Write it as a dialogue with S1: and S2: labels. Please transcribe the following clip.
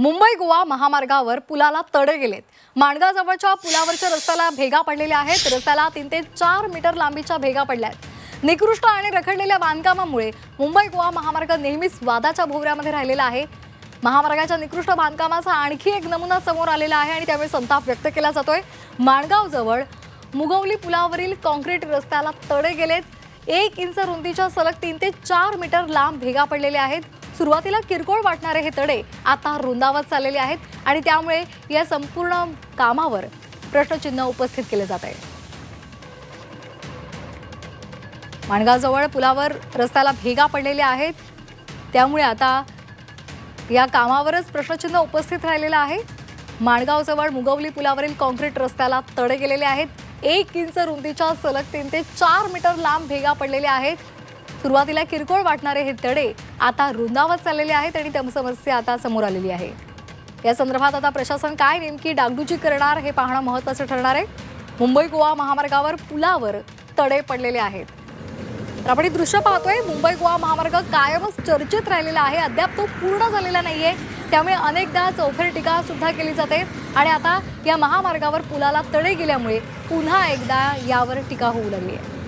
S1: मुंबई गोवा महामार्गावर पुलाला तडे गेलेत. माणगाजवळच्या पुलावरच्या रस्त्याला भेगा पडलेल्या आहेत. रस्त्याला तीन ते चार मीटर लांबीच्या भेगा पडल्या आहेत. निकृष्ट आणि रखडलेल्या बांधकामामुळे मुंबई गोवा महामार्ग नेहमीच वादाच्या भोवऱ्यामध्ये राहिलेला आहे. महामार्गाच्या निकृष्ट बांधकामाचा आणखी एक नमुना समोर आलेला आहे आणि त्यामुळे संताप व्यक्त केला जातोय. माणगावजवळ मुगवली पुलावरील कॉन्क्रीट रस्त्याला तडे गेलेत. एक इंच रुंदीच्या सलग तीन ते चार मीटर लांब भेगा पडलेल्या आहेत. सुरुवातीला किरकोळ वाटणारे हे तडे आता रुंदावत चाललेले आहेत आणि त्यामुळे या संपूर्ण कामावर प्रश्नचिन्ह उपस्थित केले जात आहे. माणगावजवळ पुलावर रस्त्याला भेगा पडलेल्या आहेत. त्यामुळे आता या कामावरच प्रश्नचिन्ह उपस्थित राहिलेलं आहे. माणगावजवळ मुगवली पुलावरील कॉन्क्रीट रस्त्याला तडे गेलेले आहेत. एक इंच रुंदीच्या सलग तीन ते चार मीटर लांब भेगा पडलेल्या आहेत. सुरुवातीला किरकोळ वाटणारे हे तडे आता रुंदावत चाललेले आहेत आणि त्या समस्या आता समोर आलेली आहे. या संदर्भात आता प्रशासन काय नेमकी डागडुजी करणार हे पाहणं महत्त्वाचं ठरणार आहे. मुंबई गोवा महामार्गावर पुलावर तडे पडलेले आहेत. तर आपण हे दृश्य पाहतोय मुंबई गोवा महामार्ग कायमच चर्चेत राहिलेला आहे. अद्याप तो पूर्ण झालेला नाहीये. त्यामुळे अनेकदा चौफेर टीका सुद्धा केली जाते. आणि आता या महामार्गावर पुलाला तडे गेल्यामुळे पुन्हा एकदा यावर टीका होऊ लागली आहे.